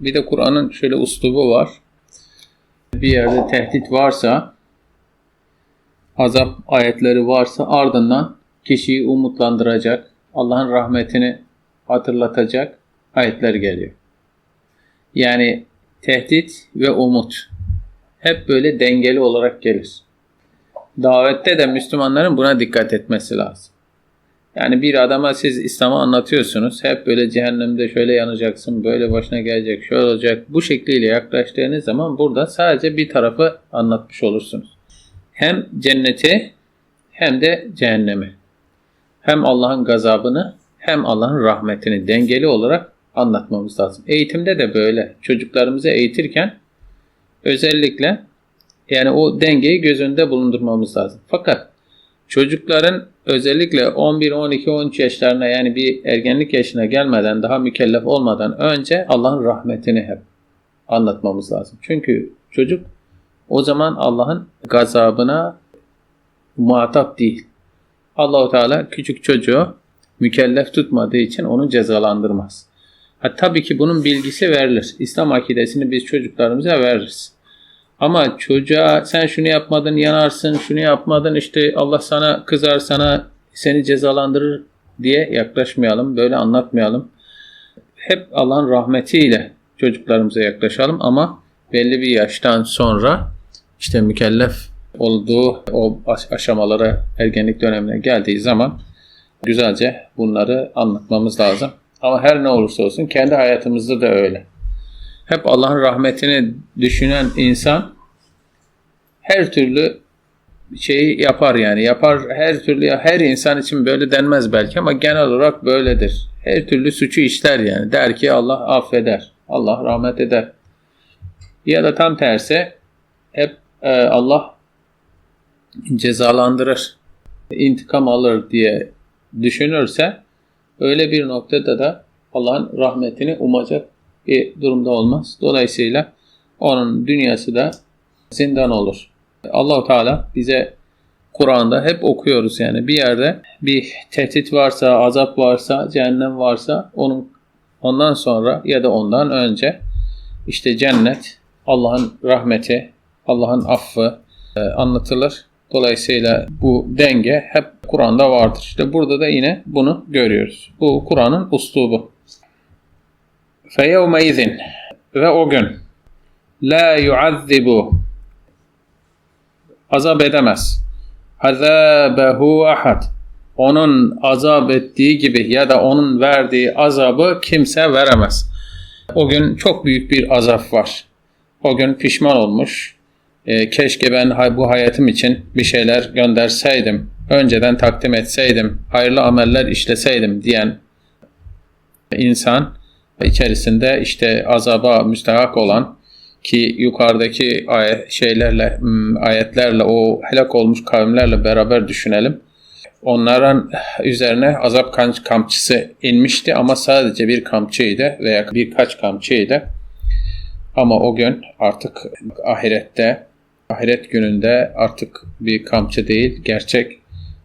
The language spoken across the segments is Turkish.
Bir de Kur'an'ın şöyle uslubu var. Bir yerde tehdit varsa, azap ayetleri varsa ardından kişiyi umutlandıracak, Allah'ın rahmetini hatırlatacak ayetler geliyor. Yani tehdit ve umut hep böyle dengeli olarak gelir. Davette de Müslümanların buna dikkat etmesi lazım. Yani bir adama siz İslam'ı anlatıyorsunuz. Hep böyle cehennemde şöyle yanacaksın, böyle başına gelecek, şöyle olacak. Bu şekliyle yaklaştığınız zaman burada sadece bir tarafı anlatmış olursunuz. Hem cenneti hem de cehennemi. Hem Allah'ın gazabını hem Allah'ın rahmetini dengeli olarak anlatmamız lazım. Eğitimde de böyle. Çocuklarımızı eğitirken özellikle yani o dengeyi göz önünde bulundurmamız lazım. Fakat çocukların özellikle 11, 12, 13 yaşlarına yani bir ergenlik yaşına gelmeden daha mükellef olmadan önce Allah'ın rahmetini hep anlatmamız lazım. Çünkü çocuk o zaman Allah'ın gazabına muhatap değil. Allahu Teala küçük çocuğu mükellef tutmadığı için onu cezalandırmaz. Ha, tabii ki bunun bilgisi verilir. İslam akidesini biz çocuklarımıza veririz. Ama çocuğa sen şunu yapmadın yanarsın, şunu yapmadın işte Allah sana kızar sana seni cezalandırır diye yaklaşmayalım, böyle anlatmayalım. Hep Allah'ın rahmetiyle çocuklarımıza yaklaşalım ama belli bir yaştan sonra işte mükellef olduğu o aşamalara ergenlik dönemine geldiği zaman güzelce bunları anlatmamız lazım. Ama her ne olursa olsun kendi hayatımızda da öyle. Hep Allah'ın rahmetini düşünen insan her türlü şeyi yapar yani. Yapar her türlü her insan için böyle denmez belki ama genel olarak böyledir. Her türlü suçu işler yani. Der ki Allah affeder. Allah rahmet eder. Ya da tam tersi hep e, Allah cezalandırır, intikam alır diye düşünürse öyle bir noktada da Allah'ın rahmetini umacak bir durumda olmaz. Dolayısıyla onun dünyası da zindan olur. Allahu Teala bize Kur'an'da hep okuyoruz yani bir yerde bir tehdit varsa, azap varsa, cehennem varsa onun ondan sonra ya da ondan önce işte cennet, Allah'ın rahmeti, Allah'ın affı e, anlatılır. Dolayısıyla bu denge hep Kur'an'da vardır. İşte burada da yine bunu görüyoruz. Bu Kur'an'ın uslubu. Fe izin ve o gün la yuazzibu azap edemez. Azabehu ahad. Onun azap ettiği gibi ya da onun verdiği azabı kimse veremez. O gün çok büyük bir azap var. O gün pişman olmuş. E, keşke ben bu hayatım için bir şeyler gönderseydim, önceden takdim etseydim, hayırlı ameller işleseydim diyen insan içerisinde işte azaba müstahak olan ki yukarıdaki ayet, şeylerle ayetlerle o helak olmuş kavimlerle beraber düşünelim. Onların üzerine azap kamçısı inmişti ama sadece bir kamçıydı veya birkaç kamçıydı. Ama o gün artık ahirette, ahiret gününde artık bir kamçı değil, gerçek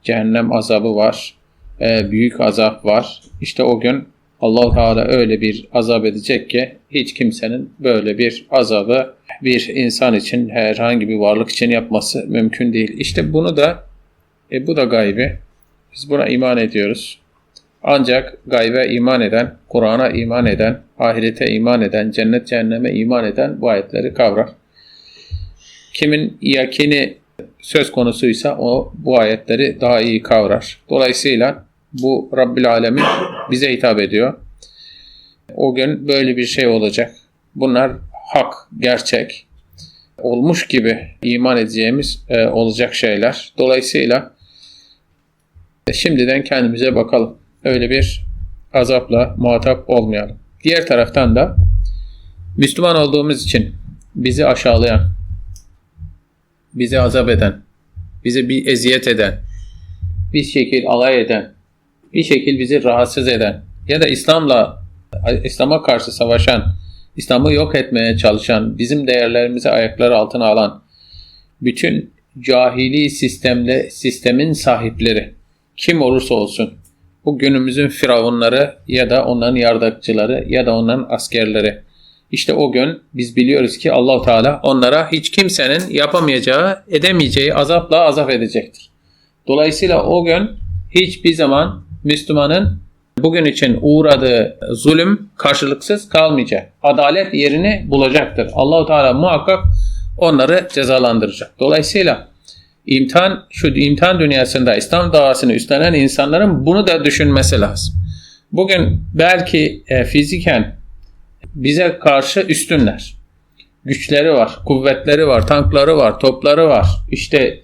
cehennem azabı var, e, büyük azap var. İşte o gün allah Teala öyle bir azap edecek ki hiç kimsenin böyle bir azabı bir insan için herhangi bir varlık için yapması mümkün değil. İşte bunu da e, bu da gaybi. Biz buna iman ediyoruz. Ancak gaybe iman eden, Kur'an'a iman eden, ahirete iman eden, cennet cehenneme iman eden bu ayetleri kavrar. Kimin yakini söz konusuysa o bu ayetleri daha iyi kavrar. Dolayısıyla bu Rabbil Alemin bize hitap ediyor. O gün böyle bir şey olacak. Bunlar hak, gerçek, olmuş gibi iman edeceğimiz e, olacak şeyler. Dolayısıyla e, şimdiden kendimize bakalım. Öyle bir azapla muhatap olmayalım. Diğer taraftan da Müslüman olduğumuz için bizi aşağılayan, bizi azap eden, bize bir eziyet eden, bir şekil alay eden, bir şekil bizi rahatsız eden ya da İslam'la İslam'a karşı savaşan, İslam'ı yok etmeye çalışan, bizim değerlerimizi ayakları altına alan bütün cahili sistemde sistemin sahipleri kim olursa olsun bu günümüzün firavunları ya da onların yardakçıları ya da onların askerleri İşte o gün biz biliyoruz ki Allahu Teala onlara hiç kimsenin yapamayacağı, edemeyeceği azapla azap edecektir. Dolayısıyla o gün hiçbir zaman Müslümanın bugün için uğradığı zulüm karşılıksız kalmayacak. Adalet yerini bulacaktır. Allahu Teala muhakkak onları cezalandıracak. Dolayısıyla imtihan şu imtihan dünyasında İslam davasını üstlenen insanların bunu da düşünmesi lazım. Bugün belki e, fiziken bize karşı üstünler. Güçleri var, kuvvetleri var, tankları var, topları var. İşte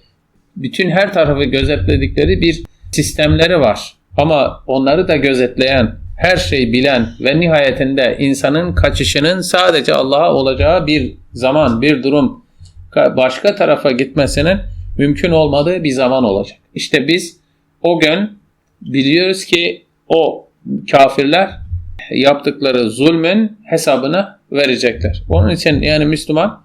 bütün her tarafı gözetledikleri bir sistemleri var. Ama onları da gözetleyen, her şeyi bilen ve nihayetinde insanın kaçışının sadece Allah'a olacağı bir zaman, bir durum, başka tarafa gitmesinin mümkün olmadığı bir zaman olacak. İşte biz o gün biliyoruz ki o kafirler yaptıkları zulmün hesabını verecekler. Onun için yani Müslüman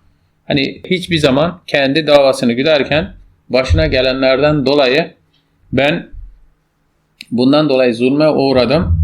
hani hiçbir zaman kendi davasını güderken başına gelenlerden dolayı ben bundan dolayı zulme uğradım.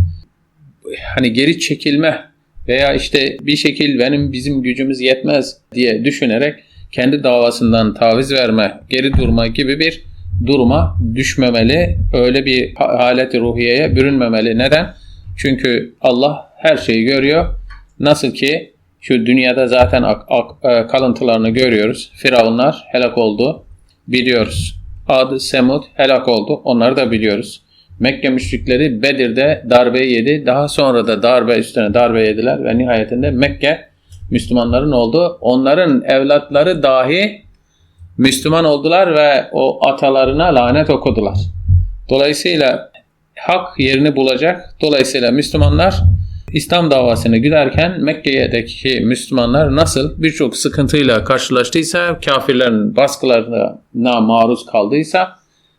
Hani geri çekilme veya işte bir şekil benim bizim gücümüz yetmez diye düşünerek kendi davasından taviz verme, geri durma gibi bir duruma düşmemeli. Öyle bir haleti ruhiyeye bürünmemeli. Neden? Çünkü Allah her şeyi görüyor. Nasıl ki şu dünyada zaten ak, ak, e, kalıntılarını görüyoruz. Firavunlar helak oldu. Biliyoruz. Ad, Semud helak oldu. Onları da biliyoruz. Mekke müşrikleri Bedir'de darbe yedi. Daha sonra da darbe üstüne darbe yediler ve nihayetinde Mekke Müslümanların oldu. Onların evlatları dahi Müslüman oldular ve o atalarına lanet okudular. Dolayısıyla hak yerini bulacak. Dolayısıyla Müslümanlar İslam davasını güderken Mekke'deki Müslümanlar nasıl birçok sıkıntıyla karşılaştıysa, kafirlerin baskılarına maruz kaldıysa,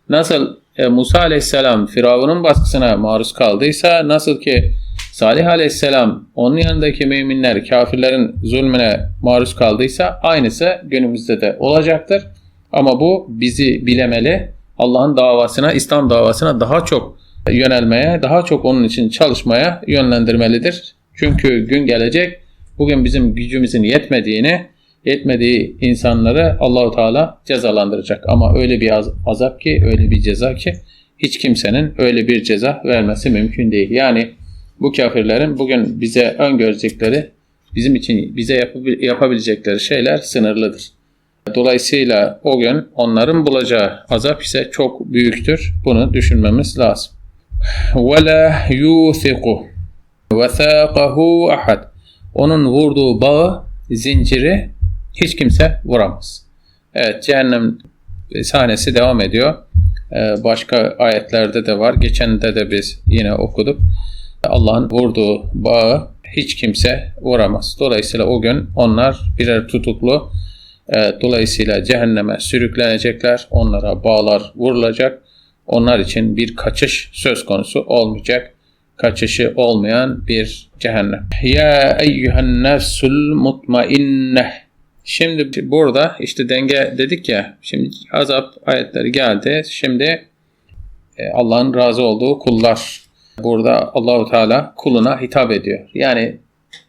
nasıl e, Musa aleyhisselam Firavun'un baskısına maruz kaldıysa, nasıl ki Salih aleyhisselam onun yanındaki müminler kafirlerin zulmüne maruz kaldıysa aynısı günümüzde de olacaktır. Ama bu bizi bilemeli, Allah'ın davasına, İslam davasına daha çok yönelmeye, daha çok onun için çalışmaya yönlendirmelidir. Çünkü gün gelecek, bugün bizim gücümüzün yetmediğini, yetmediği insanları Allahu Teala cezalandıracak. Ama öyle bir azap ki, öyle bir ceza ki hiç kimsenin öyle bir ceza vermesi mümkün değil. Yani bu kafirlerin bugün bize öngörecekleri, bizim için bize yapabilecekleri şeyler sınırlıdır. Dolayısıyla o gün onların bulacağı azap ise çok büyüktür. Bunu düşünmemiz lazım. وَلَا يُوثِقُ وَثَاقَهُ أَحَدٍ Onun vurduğu bağı, zinciri hiç kimse vuramaz. Evet, cehennem sahnesi devam ediyor. Ee, başka ayetlerde de var. Geçen de biz yine okuduk. Allah'ın vurduğu bağı hiç kimse vuramaz. Dolayısıyla o gün onlar birer tutuklu. E, dolayısıyla cehenneme sürüklenecekler. Onlara bağlar vurulacak. Onlar için bir kaçış söz konusu olmayacak. Kaçışı olmayan bir cehennem. Ya eyyühen nefsul mutmainneh. Şimdi burada işte denge dedik ya. Şimdi azap ayetleri geldi. Şimdi e, Allah'ın razı olduğu kullar Burada Allahu Teala kuluna hitap ediyor. Yani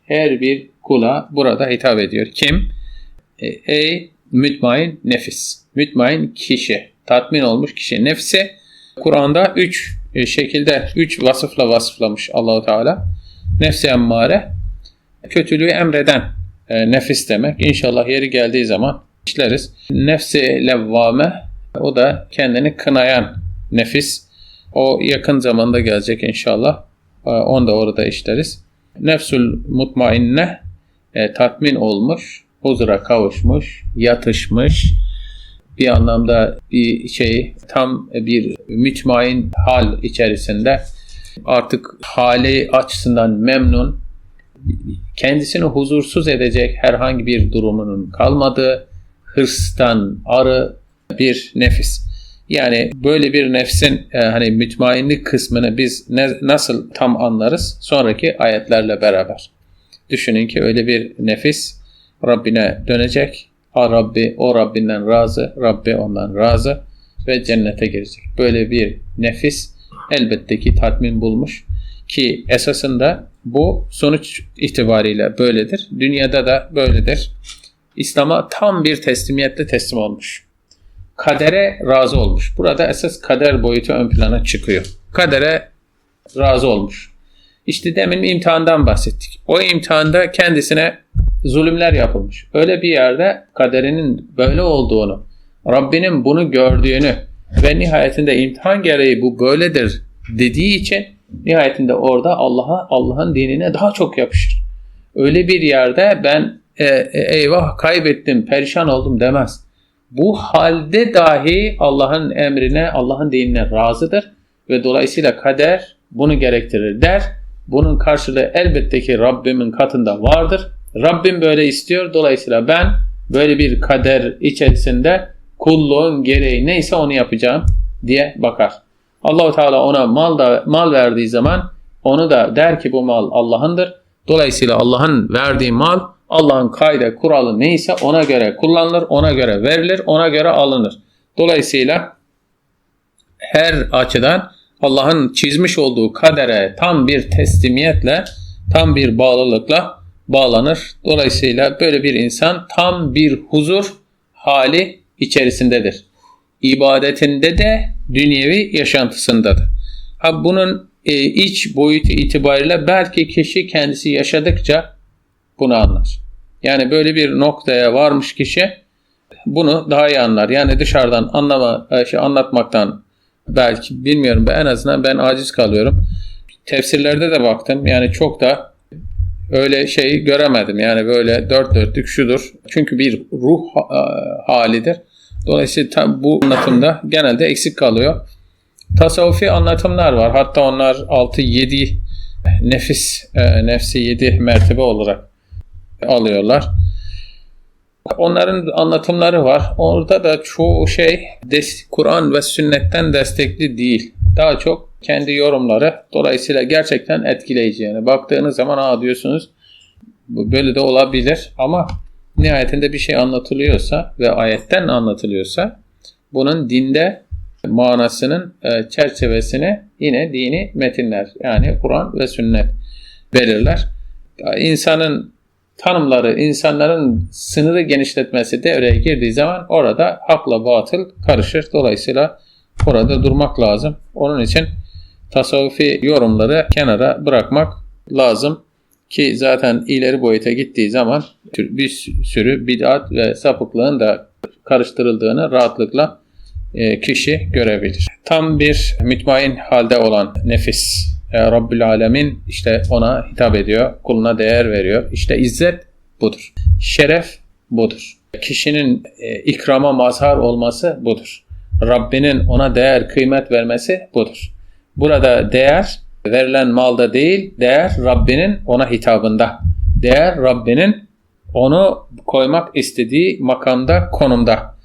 her bir kula burada hitap ediyor. Kim? E, ey mütmain nefis. Mütmain kişi. Tatmin olmuş kişi. Nefsi Kur'an'da üç e, şekilde, üç vasıfla vasıflamış Allahu Teala. Nefsi emmare, kötülüğü emreden e, nefis demek. İnşallah yeri geldiği zaman işleriz. Nefsi levvame, o da kendini kınayan nefis. O yakın zamanda gelecek inşallah. Ee, onu da orada işleriz. Nefsül mutmainne e, tatmin olmuş, huzura kavuşmuş, yatışmış, bir anlamda bir şey tam bir mütmain hal içerisinde artık hali açısından memnun, kendisini huzursuz edecek herhangi bir durumunun kalmadığı, hırstan arı bir nefis. Yani böyle bir nefsin e, hani mütmainlik kısmını biz ne, nasıl tam anlarız? Sonraki ayetlerle beraber. Düşünün ki öyle bir nefis Rabbine dönecek. A Rabbi, o Rabbinden razı, Rabbi ondan razı ve cennete girecek. Böyle bir nefis elbette ki tatmin bulmuş. Ki esasında bu sonuç itibariyle böyledir. Dünyada da böyledir. İslam'a tam bir teslimiyetle teslim olmuş. Kadere razı olmuş. Burada esas kader boyutu ön plana çıkıyor. Kadere razı olmuş. İşte demin imtihandan bahsettik. O imtihanda kendisine zulümler yapılmış. Öyle bir yerde kaderinin böyle olduğunu, Rabbinin bunu gördüğünü ve nihayetinde imtihan gereği bu böyledir dediği için nihayetinde orada Allah'a Allah'ın dinine daha çok yapışır. Öyle bir yerde ben e, e, eyvah kaybettim, perişan oldum demez. Bu halde dahi Allah'ın emrine, Allah'ın dinine razıdır ve dolayısıyla kader bunu gerektirir der. Bunun karşılığı elbette ki Rabbimin katında vardır. Rabbim böyle istiyor. Dolayısıyla ben böyle bir kader içerisinde kulluğun gereği neyse onu yapacağım diye bakar. Allahu Teala ona mal da mal verdiği zaman onu da der ki bu mal Allah'ındır. Dolayısıyla Allah'ın verdiği mal Allah'ın kayda kuralı neyse ona göre kullanılır, ona göre verilir, ona göre alınır. Dolayısıyla her açıdan Allah'ın çizmiş olduğu kadere tam bir teslimiyetle, tam bir bağlılıkla bağlanır. Dolayısıyla böyle bir insan tam bir huzur hali içerisindedir. İbadetinde de dünyevi yaşantısında da. Ha bunun e, iç boyutu itibariyle belki kişi kendisi yaşadıkça bunu anlar. Yani böyle bir noktaya varmış kişi bunu daha iyi anlar. Yani dışarıdan anlama, e, şey anlatmaktan belki bilmiyorum en azından ben aciz kalıyorum. Tefsirlerde de baktım. Yani çok da öyle şey göremedim. Yani böyle dört dörtlük şudur. Çünkü bir ruh e, halidir. Dolayısıyla tam bu anlatımda genelde eksik kalıyor. Tasavvufi anlatımlar var. Hatta onlar 6-7 nefis, e, nefsi 7 mertebe olarak alıyorlar. Onların anlatımları var. Orada da çoğu şey Kur'an ve sünnetten destekli değil. Daha çok kendi yorumları. Dolayısıyla gerçekten etkileyici. Yani baktığınız zaman aa diyorsunuz böyle de olabilir ama nihayetinde bir şey anlatılıyorsa ve ayetten anlatılıyorsa bunun dinde manasının e, çerçevesini yine dini metinler yani Kur'an ve sünnet belirler. İnsanın tanımları, insanların sınırı genişletmesi devreye girdiği zaman orada hakla batıl karışır. Dolayısıyla orada durmak lazım. Onun için tasavvufi yorumları kenara bırakmak lazım ki zaten ileri boyuta gittiği zaman bir sürü bid'at ve sapıklığın da karıştırıldığını rahatlıkla e, kişi görebilir. Tam bir mütmain halde olan nefis e, Rabbül Alemin işte ona hitap ediyor, kuluna değer veriyor. İşte izzet budur. Şeref budur. Kişinin e, ikrama mazhar olması budur. Rabbinin ona değer, kıymet vermesi budur. Burada değer verilen malda değil, değer Rabbinin ona hitabında. Değer Rabbinin onu koymak istediği makamda, konumda.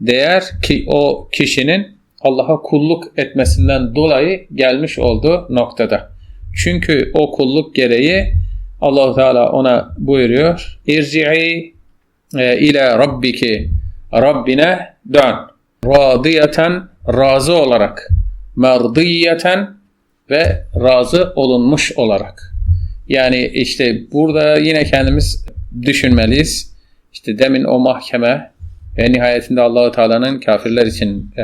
Değer ki o kişinin Allah'a kulluk etmesinden dolayı gelmiş olduğu noktada. Çünkü o kulluk gereği Allahu Teala ona buyuruyor. İrci'i e, ile rabbiki Rabbine dön. Radiyeten razı olarak. Merdiyeten ve razı olunmuş olarak. Yani işte burada yine kendimiz düşünmeliyiz. İşte demin o mahkeme ve nihayetinde Allahu Teala'nın kafirler için e,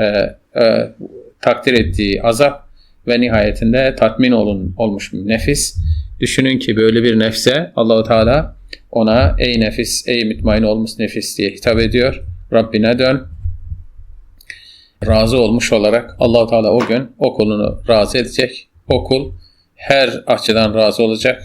e, takdir ettiği azap ve nihayetinde tatmin olun olmuş nefis. Düşünün ki böyle bir nefse Allahu Teala ona ey nefis, ey mütmain olmuş nefis diye hitap ediyor. Rabbine dön. Razı olmuş olarak Allahu Teala o gün o kulunu razı edecek. O kul her açıdan razı olacak.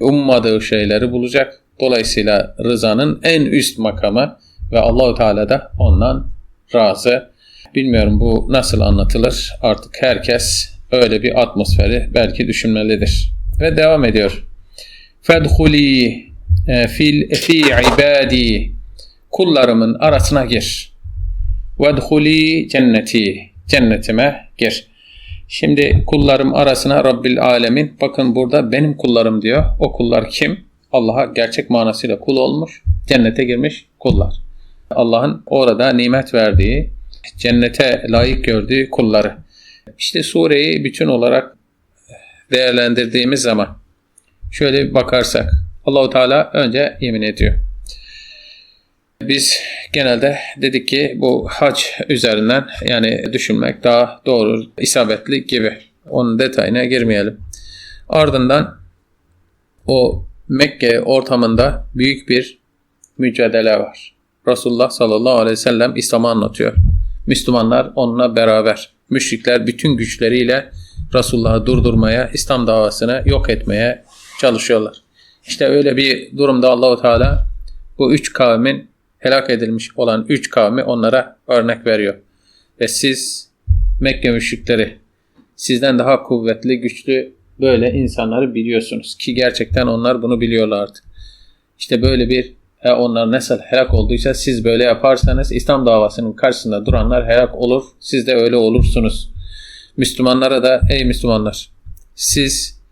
Ummadığı şeyleri bulacak. Dolayısıyla rızanın en üst makamı ve Allahu Teala da ondan razı. Bilmiyorum bu nasıl anlatılır. Artık herkes öyle bir atmosferi belki düşünmelidir. Ve devam ediyor. Fedhuli e, fil fi ibadi kullarımın arasına gir. Vedhuli cenneti cennetime gir. Şimdi kullarım arasına Rabbil Alemin bakın burada benim kullarım diyor. O kullar kim? Allah'a gerçek manasıyla kul olmuş, cennete girmiş kullar. Allah'ın orada nimet verdiği, cennete layık gördüğü kulları. İşte sureyi bütün olarak değerlendirdiğimiz zaman şöyle bir bakarsak Allahu Teala önce yemin ediyor. Biz genelde dedik ki bu hac üzerinden yani düşünmek daha doğru, isabetli gibi. Onun detayına girmeyelim. Ardından o Mekke ortamında büyük bir mücadele var. Resulullah sallallahu aleyhi ve sellem İslam'ı anlatıyor. Müslümanlar onunla beraber. Müşrikler bütün güçleriyle Resulullah'ı durdurmaya, İslam davasını yok etmeye çalışıyorlar. İşte öyle bir durumda Allahu Teala bu üç kavmin helak edilmiş olan üç kavmi onlara örnek veriyor. Ve siz Mekke müşrikleri sizden daha kuvvetli, güçlü böyle insanları biliyorsunuz ki gerçekten onlar bunu biliyorlardı. İşte böyle bir e, onlar nasıl helak olduysa siz böyle yaparsanız İslam davasının karşısında duranlar helak olur. Siz de öyle olursunuz. Müslümanlara da ey Müslümanlar siz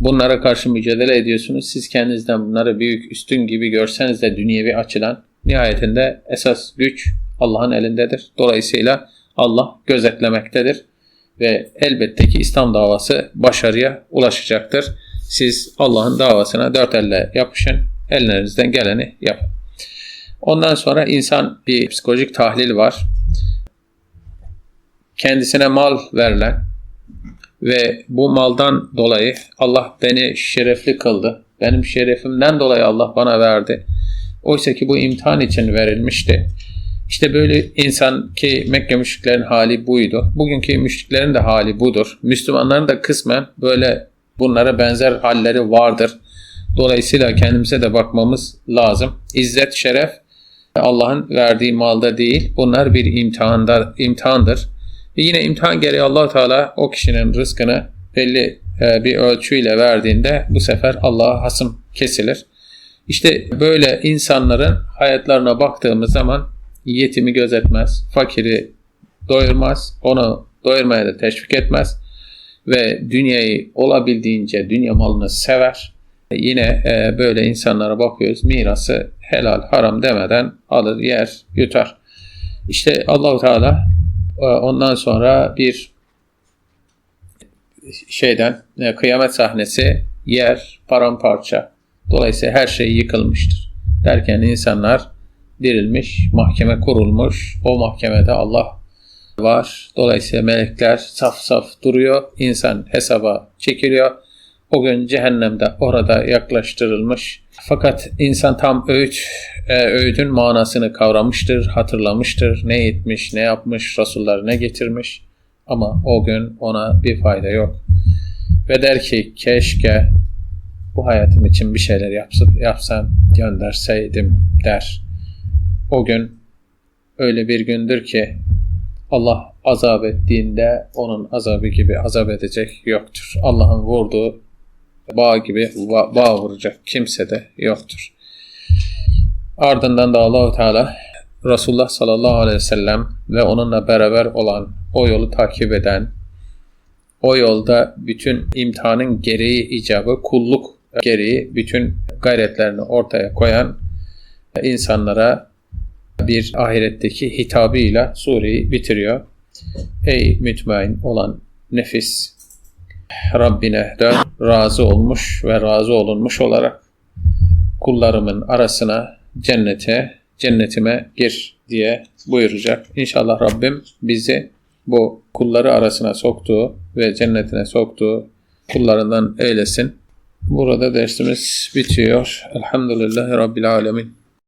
bunlara karşı mücadele ediyorsunuz. Siz kendinizden bunları büyük üstün gibi görseniz de dünyevi açıdan nihayetinde esas güç Allah'ın elindedir. Dolayısıyla Allah gözetlemektedir ve elbette ki İslam davası başarıya ulaşacaktır. Siz Allah'ın davasına dört elle yapışın, ellerinizden geleni yapın. Ondan sonra insan bir psikolojik tahlil var. Kendisine mal verilen ve bu maldan dolayı Allah beni şerefli kıldı. Benim şerefimden dolayı Allah bana verdi. Oysa ki bu imtihan için verilmişti. İşte böyle insan ki Mekke müşriklerin hali buydu. Bugünkü müşriklerin de hali budur. Müslümanların da kısmen böyle bunlara benzer halleri vardır. Dolayısıyla kendimize de bakmamız lazım. İzzet, şeref Allah'ın verdiği malda değil. Bunlar bir imtihanda, imtihandır. Ve yine imtihan gereği allah Teala o kişinin rızkını belli e, bir ölçüyle verdiğinde bu sefer Allah'a hasım kesilir. İşte böyle insanların hayatlarına baktığımız zaman yetimi gözetmez, fakiri doyurmaz, onu doyurmaya da teşvik etmez ve dünyayı olabildiğince dünya malını sever. Yine e, böyle insanlara bakıyoruz mirası helal haram demeden alır yer yutar. İşte Allahu Teala e, ondan sonra bir şeyden e, kıyamet sahnesi yer paramparça. Dolayısıyla her şey yıkılmıştır. Derken insanlar dirilmiş, mahkeme kurulmuş. O mahkemede Allah var. Dolayısıyla melekler saf saf duruyor. İnsan hesaba çekiliyor. O gün cehennemde orada yaklaştırılmış. Fakat insan tam öğüt, e, öğüdün manasını kavramıştır, hatırlamıştır. Ne etmiş, ne yapmış, Resullar ne getirmiş. Ama o gün ona bir fayda yok. Ve der ki keşke bu hayatım için bir şeyler yapsam, yapsam gönderseydim der. O gün öyle bir gündür ki Allah azap ettiğinde onun azabı gibi azap edecek yoktur. Allah'ın vurduğu bağ gibi bağ vuracak kimse de yoktur. Ardından da Allahu Teala Resulullah sallallahu aleyhi ve sellem ve onunla beraber olan o yolu takip eden o yolda bütün imtihanın gereği icabı kulluk gereği bütün gayretlerini ortaya koyan insanlara bir ahiretteki hitabıyla sureyi bitiriyor. Ey mütmain olan nefis Rabbine dön, razı olmuş ve razı olunmuş olarak kullarımın arasına cennete, cennetime gir diye buyuracak. İnşallah Rabbim bizi bu kulları arasına soktuğu ve cennetine soktuğu kullarından eylesin. Burada dersimiz bitiyor. Elhamdülillahi Rabbil Alemin.